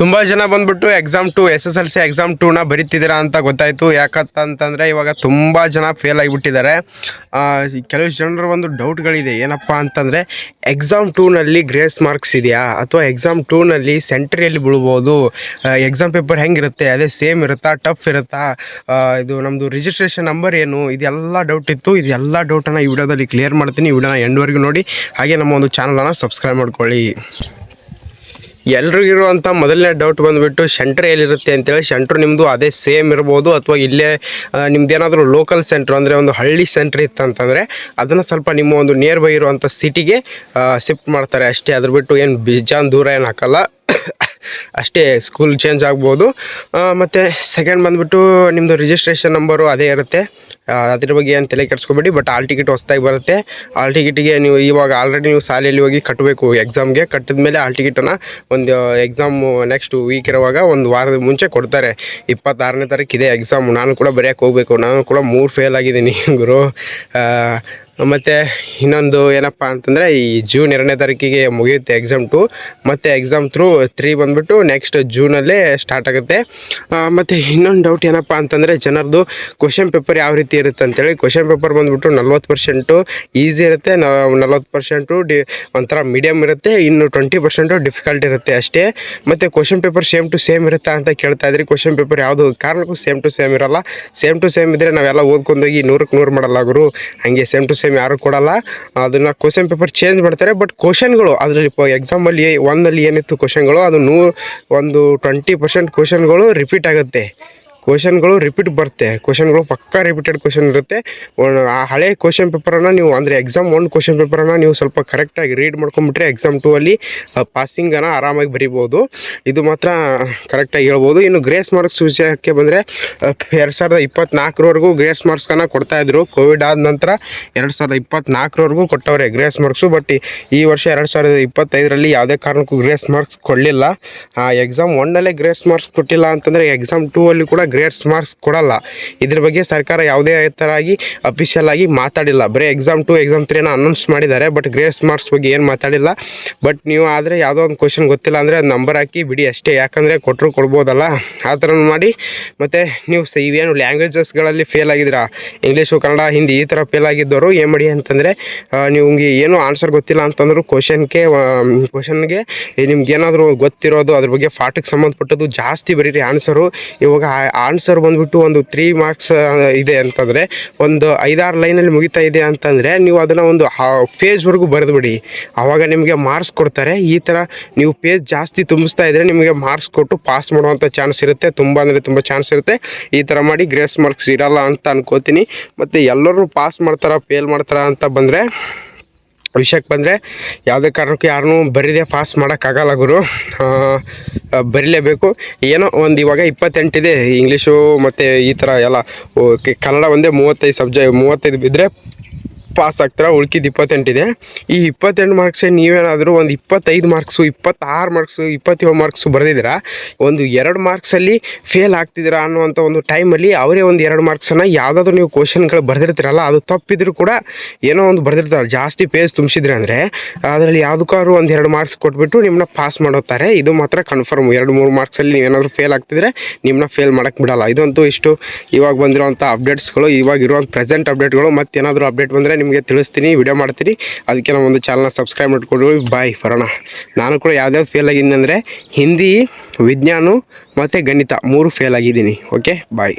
ತುಂಬ ಜನ ಬಂದ್ಬಿಟ್ಟು exam two S S L C exam ಟೂನ ಬರೀತಿದ್ದೀರಾ ಅಂತ ಗೊತ್ತಾಯಿತು. ಯಾಕಂತಂದರೆ ಇವಾಗ ತುಂಬ ಜನ ಫೇಲ್ ಆಗಿಬಿಟ್ಟಿದ್ದಾರೆ. ಕೆಲವು ಜನರ ಒಂದು ಡೌಟ್ಗಳಿದೆ ಏನಪ್ಪ ಅಂತಂದರೆ ಎಕ್ಸಾಮ್ ಟೂನಲ್ಲಿ ಗ್ರೇಸ್ ಮಾರ್ಕ್ಸ್ ಇದೆಯಾ? ಅಥವಾ ಎಕ್ಸಾಮ್ ಟೂನಲ್ಲಿ ಸೆಂಟ್ರಿಯಲ್ಲಿ ಬೀಳ್ಬೋದು. ಎಕ್ಸಾಮ್ ಪೇಪರ್ ಹೆಂಗಿರುತ್ತೆ? ಅದೇ ಸೇಮ್ ಇರುತ್ತಾ? ಟಫ್ ಇರುತ್ತಾ? ಇದು ನಮ್ಮದು ರಿಜಿಸ್ಟ್ರೇಷನ್ ನಂಬರ್ ಏನು? ಇದೆಲ್ಲ ಡೌಟ್ ಇತ್ತು. ಇದೆಲ್ಲ ಡೌಟನ್ನು ಈ ವಿಡಿಯೋದಲ್ಲಿ ಕ್ಲಿಯರ್ ಮಾಡ್ತೀನಿ. ಈ ವಿಡಿಯೋನ ಎಂಡ್ವರೆಗೂ ನೋಡಿ. ಹಾಗೆ ನಮ್ಮ ಒಂದು ಚಾನಲನ್ನು ಸಬ್ಸ್ಕ್ರೈಬ್ ಮಾಡ್ಕೊಳ್ಳಿ. ಎಲ್ರಿಗಿರುವಂಥ ಮೊದಲನೇ ಡೌಟ್ ಬಂದುಬಿಟ್ಟು ಸೆಂಟ್ರ್ ಎಲ್ಲಿರುತ್ತೆ ಅಂತೇಳಿ ಸೆಂಟ್ರ್ ನಿಮ್ಮದು ಅದೇ ಸೇಮ್ ಇರ್ಬೋದು, ಅಥವಾ ಇಲ್ಲೇ ನಿಮ್ಮದೇನಾದರೂ ಲೋಕಲ್ ಸೆಂಟ್ರ್ ಅಂದರೆ ಒಂದು ಹಳ್ಳಿ ಸೆಂಟ್ರ್ ಇತ್ತಂತಂದರೆ ಅದನ್ನು ಸ್ವಲ್ಪ ನಿಮ್ಮ ಒಂದು ನಿಯರ್ ಬೈ ಇರುವಂಥ ಸಿಟಿಗೆ ಶಿಫ್ಟ್ ಮಾಡ್ತಾರೆ. ಅಷ್ಟೇ ಅದ್ರ ಬಿಟ್ಟು ಏನು ಬಿಜಾನ್ ದೂರ ಏನು ಹಾಕಲ್ಲ. ಅಷ್ಟೇ ಸ್ಕೂಲ್ ಚೇಂಜ್ ಆಗ್ಬೋದು. ಮತ್ತು ಸೆಕೆಂಡ್ ಬಂದುಬಿಟ್ಟು ನಿಮ್ಮದು ರಿಜಿಸ್ಟ್ರೇಷನ್ ನಂಬರು ಅದೇ ಇರುತ್ತೆ. ಅದ್ರ ಬಗ್ಗೆ ಏನು ತಲೆ ಕೆಡಿಸ್ಕೊಬೇಡಿ ಬಟ್ ಆಲ್ ಟಿಕೆಟ್ ಹೊಸ್ದಾಗಿ ಬರುತ್ತೆ. ಆಲ್ ಟಿಕೆಟಿಗೆ ನೀವು ಇವಾಗ ಆಲ್ರೆಡಿ ನೀವು ಶಾಲೆಯಲ್ಲಿ ಹೋಗಿ ಕಟ್ಟಬೇಕು ಎಕ್ಸಾಮ್ಗೆ ಕಟ್ಟಿದ ಮೇಲೆ ಆಲ್ ಟಿಕೆಟನ್ನು ಒಂದು ಎಕ್ಸಾಮು ನೆಕ್ಸ್ಟ್ ವೀಕ್ ಇರುವಾಗ ಒಂದು ವಾರದ ಮುಂಚೆ ಕೊಡ್ತಾರೆ. ಇಪ್ಪತ್ತಾರನೇ ತಾರೀಕು ಇದೆ ಎಕ್ಸಾಮ್ ನಾನು ಕೂಡ ಬರೆಯೋಕೆ ಹೋಗಬೇಕು. ನಾನು ಕೂಡ ಮೂರು ಫೇಲ್ ಆಗಿದ್ದೀನಿ ಗುರು. ಮತ್ತು ಇನ್ನೊಂದು ಏನಪ್ಪ ಅಂತಂದರೆ ಈ ಜೂನ್ ಎರಡನೇ ತಾರೀಕಿಗೆ ಮುಗಿಯುತ್ತೆ ಎಕ್ಸಾಮ್ ಟು ಮತ್ತು ಎಕ್ಸಾಮ್ ತ್ರೂ ತ್ರೀ ಬಂದುಬಿಟ್ಟು ನೆಕ್ಸ್ಟ್ ಜೂನಲ್ಲೇ ಸ್ಟಾರ್ಟ್ ಆಗುತ್ತೆ. ಮತ್ತು ಇನ್ನೊಂದು ಡೌಟ್ ಏನಪ್ಪ ಅಂತಂದರೆ ಜನರದು ಕ್ವಶನ್ ಪೇಪರ್ ಯಾವ ಇರುತ್ತೆ ಅಂತೇಳಿ ಕ್ವಶನ್ ಪೇಪರ್ ಬಂದುಬಿಟ್ಟು ನಲ್ವತ್ತು ಪರ್ಸೆಂಟು ಈಸಿ ಇರುತ್ತೆ. ನಲ್ವತ್ತು ಪರ್ಸೆಂಟು ಡಿ ಒಂಥರ ಮೀಡಿಯಮ್ ಇರುತ್ತೆ. ಇನ್ನು ಟ್ವೆಂಟಿ ಪರ್ಸೆಂಟು ಡಿಫಿಕಲ್ಟ್ ಇರುತ್ತೆ ಅಷ್ಟೇ. ಮತ್ತು question paper same to same ಇರುತ್ತಾ ಅಂತ ಕೇಳ್ತಾ ಇದ್ರಿ. ಕ್ವಶನ್ ಪೇಪರ್ ಯಾವುದು ಕಾರಣಕ್ಕೂ ಸೇಮ್ ಟು ಸೇಮ್ ಇರಲ್ಲ. ಸೇಮ್ ಟು ಸೇಮ್ ಇದ್ದರೆ ನಾವೆಲ್ಲ ಓದ್ಕೊಂಡೋಗಿ ನೂರಕ್ಕೆ ನೂರು ಮಾಡಲ್ಲ ಗುರು. ಹಾಗೆ ಸೇಮ್ ಟು ಸೇಮ್ ಯಾರು ಕೊಡಲ್ಲ. ಅದನ್ನು ಕ್ವಶನ್ ಪೇಪರ್ ಚೇಂಜ್ ಮಾಡ್ತಾರೆ. ಬಟ್ ಕ್ವಶನ್ಗಳು ಅದರಲ್ಲಿ ಎಕ್ಸಾಮಲ್ಲಿ ಒನ್ನಲ್ಲಿ ಏನಿತ್ತು ಕ್ವಶನ್ಗಳು ಅದು ನೂ ಒಂದು ಟ್ವೆಂಟಿ ಪರ್ಸೆಂಟ್ ಕ್ವಶನ್ಗಳು ರಿಪೀಟ್ ಆಗುತ್ತೆ. ಕ್ವಶನ್ಗಳು ರಿಪೀಟ್ ಬರುತ್ತೆ. ಕ್ವಶನ್ಗಳು ಪಕ್ಕಾ ರಿಪೀಟೆಡ್ ಕ್ವಶನ್ ಇರುತ್ತೆ. ಆ ಹಳೆ ಕ್ವಶನ್ ಪೇಪರನ್ನು ನೀವು ಅಂದರೆ ಎಕ್ಸಾಮ್ ಒನ್ ಕ್ವಶನ್ ಪೇಪರನ್ನು ನೀವು ಸ್ವಲ್ಪ ಕರೆಕ್ಟಾಗಿ ರೀಡ್ ಮಾಡ್ಕೊಂಬಿಟ್ರೆ ಎಕ್ಸಾಮ್ ಟೂ ಅಲ್ಲಿ ಪಾಸಿಂಗನ್ನು ಆರಾಮಾಗಿ ಬರಿಬೋದು. ಇದು ಮಾತ್ರ ಕರೆಕ್ಟಾಗಿ ಹೇಳ್ಬೋದು. ಇನ್ನು ಗ್ರೇಸ್ ಮಾರ್ಕ್ಸ್ ವಿಷಯಕ್ಕೆ ಬಂದರೆ ಎರಡು ಸಾವಿರದ ಇಪ್ಪತ್ತ್ನಾಲ್ಕರವರೆಗೂ ಗ್ರೇಸ್ ಮಾರ್ಕ್ಸ್ಗನ್ನು ಕೊಡ್ತಾಯಿದ್ರು ಕೋವಿಡ್ ಆದ ನಂತರ ಎರಡು ಸಾವಿರದ ಇಪ್ಪತ್ತ್ನಾಲ್ಕರವರೆಗೂ ಕೊಟ್ಟವ್ರೆ ಗ್ರೇಸ್ ಮಾರ್ಕ್ಸು ಬಟ್ ಈ ವರ್ಷ ಎರಡು ಸಾವಿರದ ಇಪ್ಪತ್ತೈದರಲ್ಲಿ ಯಾವುದೇ ಕಾರಣಕ್ಕೂ ಗ್ರೇಸ್ ಮಾರ್ಕ್ಸ್ ಕೊಡಲಿಲ್ಲ. ಎಕ್ಸಾಮ್ ಒನ್ನಲ್ಲೇ ಗ್ರೇಸ್ ಮಾರ್ಕ್ಸ್ ಕೊಟ್ಟಿಲ್ಲ ಅಂತಂದರೆ ಎಕ್ಸಾಮ್ ಟೂ ಅಲ್ಲಿ ಕೂಡ ಗ್ರೇಸ್ ಮಾರ್ಕ್ಸ್ ಕೊಡಲ್ಲ. ಇದ್ರ ಬಗ್ಗೆ ಸರ್ಕಾರ ಯಾವುದೇ ಥರ ಆಗಿ ಅಫಿಷಿಯಲ್ ಆಗಿ ಮಾತಾಡಿಲ್ಲ. ಬರೀ ಎಕ್ಸಾಮ್ ಟು ಎಕ್ಸಾಮ್ ತ್ರೀನ ಅನೌನ್ಸ್ ಮಾಡಿದ್ದಾರೆ ಬಟ್ ಗ್ರೇಟ್ಸ್ ಮಾರ್ಕ್ಸ್ ಬಗ್ಗೆ ಏನು ಮಾತಾಡಿಲ್ಲ. ಬಟ್ ನೀವು ಆದರೆ ಯಾವುದೋ ಒಂದು ಕ್ವಶನ್ ಗೊತ್ತಿಲ್ಲ ಅಂದರೆ ಅದು ನಂಬರ್ ಹಾಕಿ ಬಿಡಿ ಅಷ್ಟೇ. ಯಾಕಂದರೆ ಕೊಟ್ಟರು ಕೊಡ್ಬೋದಲ್ಲ. ಆ ಥರ ಮಾಡಿ. ಮತ್ತು ನೀವು ಸ ಇವೇನು ಲ್ಯಾಂಗ್ವೇಜಸ್ಗಳಲ್ಲಿ ಫೇಲ್ ಆಗಿದ್ದೀರಾ? ಇಂಗ್ಲೀಷು ಕನ್ನಡ, ಹಿಂದಿ ಈ ಥರ ಫೇಲ್ ಆಗಿದ್ದವರು ಏನು ಮಾಡಿ ಅಂತಂದರೆ ನಿಮಗೆ ಏನು ಆನ್ಸರ್ ಗೊತ್ತಿಲ್ಲ ಅಂತಂದರೂ ಕ್ವಶನ್ಗೆ ಕ್ವಶನ್ಗೆ ನಿಮ್ಗೆ ಏನಾದರೂ ಗೊತ್ತಿರೋದು ಅದ್ರ ಬಗ್ಗೆ ಪಾಠಕ್ಕೆ ಸಂಬಂಧಪಟ್ಟದ್ದು ಜಾಸ್ತಿ ಬರೀರಿ ಆನ್ಸರು ಇವಾಗ ಆನ್ಸರ್ ಬಂದುಬಿಟ್ಟು ಒಂದು ತ್ರೀ ಮಾರ್ಕ್ಸ್ ಇದೆ ಅಂತಂದರೆ, ಒಂದು ಐದಾರು ಲೈನಲ್ಲಿ ಮುಗಿತಾ ಇದೆ ಅಂತಂದರೆ, ನೀವು ಅದನ್ನು ಒಂದು ಪೇಜ್ವರೆಗೂ ಬರೆದುಬಿಡಿ. ಆವಾಗ ನಿಮಗೆ ಮಾರ್ಕ್ಸ್ ಕೊಡ್ತಾರೆ. ಈ ಥರ ನೀವು ಪೇಜ್ ಜಾಸ್ತಿ ತುಂಬಿಸ್ತಾ ಇದ್ದರೆ ನಿಮಗೆ ಮಾರ್ಕ್ಸ್ ಕೊಟ್ಟು ಪಾಸ್ ಮಾಡುವಂಥ ಚಾನ್ಸ್ ಇರುತ್ತೆ. ತುಂಬ ಅಂದರೆ ತುಂಬ ಚಾನ್ಸ್ ಇರುತ್ತೆ. ಈ ಥರ ಮಾಡಿ ಗ್ರೇಸ್ ಮಾರ್ಕ್ಸ್ ಇರಲ್ಲ ಅಂತ ಅನ್ಕೋತೀನಿ. ಮತ್ತು ಎಲ್ಲರೂ ಪಾಸ್ ಮಾಡ್ತಾರ ಫೇಲ್ ಮಾಡ್ತಾರ ಅಂತ ಬಂದರೆ ವಿಷಯಕ್ಕೆ ಬಂದರೆ ಯಾವುದೇ ಕಾರಣಕ್ಕೂ ಯಾರನ್ನೂ ಬರೀದೆ ಪಾಸ್ ಮಾಡೋಕ್ಕಾಗಲ್ಲ ಗುರು. ಬರೀಲೇಬೇಕು. ಏನೋ ಒಂದು ಇವಾಗ ಇಪ್ಪತ್ತೆಂಟಿದೆ, ಇಂಗ್ಲೀಷು ಮತ್ತು ಈ ಥರ ಎಲ್ಲ ಕನ್ನಡ ಒಂದೇ ಮೂವತ್ತೈದು ಸಬ್ಜೆ ಮೂವತ್ತೈದು ಬಿದ್ದರೆ ಪಾಸ್ ಆಗ್ತಾರೆ, ಉಳ್ಕಿದ ಇಪ್ಪತ್ತೆಂಟಿದೆ ಈ ಇಪ್ಪತ್ತೆಂಟು ಮಾರ್ಕ್ಸೇ ನೀವೇನಾದರೂ ಒಂದು ಇಪ್ಪತ್ತೈದು ಮಾರ್ಕ್ಸು ಇಪ್ಪತ್ತಾರು ಮಾರ್ಕ್ಸು ಇಪ್ಪತ್ತೇಳು ಮಾರ್ಕ್ಸು ಬರೆದಿದ್ದೀರಾ? ಒಂದು ಎರಡು ಮಾರ್ಕ್ಸಲ್ಲಿ ಫೇಲ್ ಆಗ್ತಿದ್ದೀರಾ ಅನ್ನುವಂಥ ಒಂದು ಟೈಮಲ್ಲಿ ಅವರೇ ಒಂದು ಎರಡು ಮಾರ್ಕ್ಸನ್ನು ಯಾವುದಾದ್ರೂ ನೀವು ಕ್ವಶನ್ಗಳು ಬರೆದಿರ್ತೀರಲ್ಲ, ಅದು ತಪ್ಪಿದ್ರು ಕೂಡ ಏನೋ ಒಂದು ಬರೆದಿರ್ತಾರೆ ಜಾಸ್ತಿ ಪೇಜ್ ತುಂಬಿಸಿದ್ರೆ ಅಂದರೆ ಅದರಲ್ಲಿ ಯಾವುದಕ್ಕಾದ್ರೂ ಒಂದು ಎರಡು ಮಾರ್ಕ್ಸ್ ಕೊಟ್ಬಿಟ್ಟು ನಿಮ್ಮನ್ನ ಪಾಸ್ ಮಾಡೋತಾರೆ ಇದು ಮಾತ್ರ ಕನ್ಫರ್ಮ್ ಎರಡು, ಮೂರು ಮಾರ್ಕ್ಸಲ್ಲಿ ನೀವೇನಾದರೂ ಫೇಲ್ ಆಗ್ತಿದ್ರೆ ನಿಮ್ಮನ್ನ ಫೇಲ್ ಮಾಡೋಕ್ಕೆ ಬಿಡಲ್ಲ. ಇದಂತೂ ಇಷ್ಟು ಇವಾಗ ಬಂದಿರೋಂಥ ಅಪ್ಡೇಟ್ಸ್ಗಳು ಇವಾಗ ಇರುವಂಥ ಪ್ರೆಸೆಂಟ್ ಅಪ್ಡೇಟ್ಗಳು ಮತ್ತೇನಾದರೂ ಅಪ್ಡೇಟ್ ಬಂದರೆ ನಿಮಗೆ ತಿಳಿಸ್ತೀನಿ ವಿಡಿಯೋ ಮಾಡ್ತೀನಿ. ಅದಕ್ಕೆ ಒಂದು ಚಾನಲ್ನ ಸಬ್ಸ್ಕ್ರೈಬ್ ಮಾಡಿಕೊಂಡು ಬಾಯ್ ಬರೋಣ ನಾನು ಕೂಡ ಯಾವ್ದಾವ್ದು ಫೇಲ್ ಆಗಿದ್ದೀನಿ ಅಂದರೆ ಹಿಂದಿ, ವಿಜ್ಞಾನ ಮತ್ತು ಗಣಿತ ಮೂರು ಫೇಲ್ ಆಗಿದ್ದೀನಿ. Okay bye